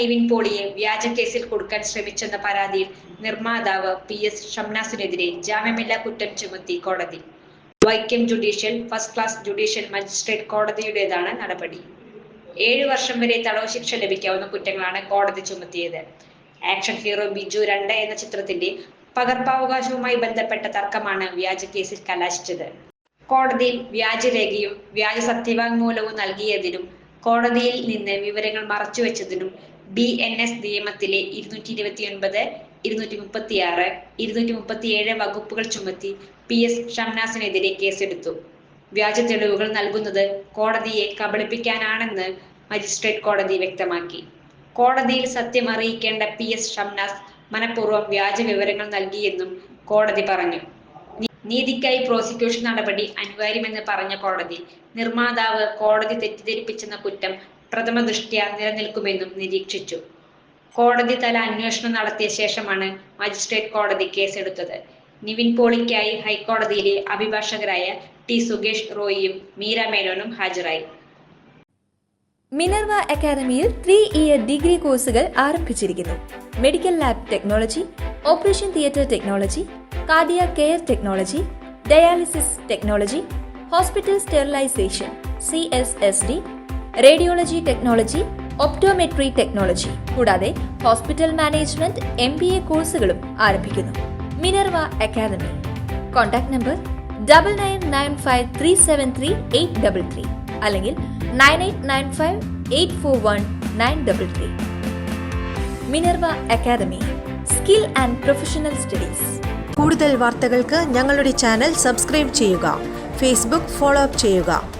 നിവിൻ പോളിയെ വ്യാജ കേസിൽ കൊടുക്കാൻ ശ്രമിച്ചെന്ന പരാതിയിൽ നിർമ്മാതാവ് പി എസ് ഷംനാസിനെതിരെ ജാമ്യമില്ലാ കുറ്റം ചുമത്തി കോടതി. Vaikom judicial first class judicial magistrate കോടതിയുടേതാണ് നടപടി. ഏഴു വർഷം വരെ തടവ് ശിക്ഷ ലഭിക്കാവുന്ന കുറ്റങ്ങളാണ് കോടതി ചുമത്തിയത്. ആക്ഷൻ ഹീറോ ബിജു രണ്ട് എന്ന ചിത്രത്തിന്റെ പകർപ്പവകാശവുമായി ബന്ധപ്പെട്ട തർക്കമാണ് വ്യാജ കേസിൽ കലാശിച്ചത്. കോടതിയിൽ വ്യാജരേഖയും വ്യാജ സത്യവാങ്മൂലവും നൽകിയതിനും കോടതിയിൽ നിന്ന് വിവരങ്ങൾ മറച്ചുവെച്ചതിനും ബി എൻ എസ് നിയമത്തിലെ ഇരുന്നൂറ്റി ഇരുപത്തി ഒൻപത് ഇരുന്നൂറ്റി മുപ്പത്തി ആറ് ഇരുന്നൂറ്റി മുപ്പത്തി ഏഴ് വകുപ്പുകൾ ചുമത്തി പി എസ് ഷംനാസിനെതിരെ കേസെടുത്തു. വ്യാജ തെളിവുകൾ നൽകുന്നത് കോടതിയെ കബളിപ്പിക്കാനാണെന്ന് മജിസ്ട്രേറ്റ് കോടതി വ്യക്തമാക്കി. കോടതിയിൽ സത്യം അറിയിക്കേണ്ട പി എസ് ഷംനാസ് മനഃപൂർവം വ്യാജ വിവരങ്ങൾ നൽകിയെന്നും കോടതി പറഞ്ഞു. നീതിക്കായി പ്രോസിക്യൂഷൻ നടപടി അനിവാര്യമെന്ന് പറഞ്ഞ കോടതി നിർമ്മാതാവ് കോടതി തെറ്റിദ്ധരിപ്പിച്ചെന്ന കുറ്റം പ്രഥമ ദൃഷ്ട്യാ നിലനിൽക്കുമെന്നും നിരീക്ഷിച്ചു. കോടതി തല അന്വേഷണം നടത്തിയ ശേഷമാണ് മജിസ്ട്രേറ്റ് കോടതി കേസെടുത്തത്. നിവിൻ പോളിക്കായി ഹൈക്കോടതിയിലെ അഭിഭാഷകരായ ടി സുകേഷ് റോയിയും മീര മേനോനും ഹാജരായി. മിനർവ അക്കാദമിയിൽ ത്രീ ഇയർ ഡിഗ്രി കോഴ്സുകൾ ആരംഭിച്ചിരിക്കുന്നു. Medical lab technology operation theatre technology cardiac care technology dialysis technology hospital sterilisation C S S D radiology technology optometry technology കൂടാതെ hospital management M B A കോഴ്സുകളും ആരംഭിക്കുന്നു. Minerva academy. Contact number double nine nine five three seven three eight double three അല്ലെങ്കിൽ nine eight nine five eight four one nine double three Minerva academy. Skill and professional studies. കൂടുതൽ വാർത്തകൾക്ക് ഞങ്ങളുടെ channel subscribe ചെയ്യുക. Facebook follow up ചെയ്യുക.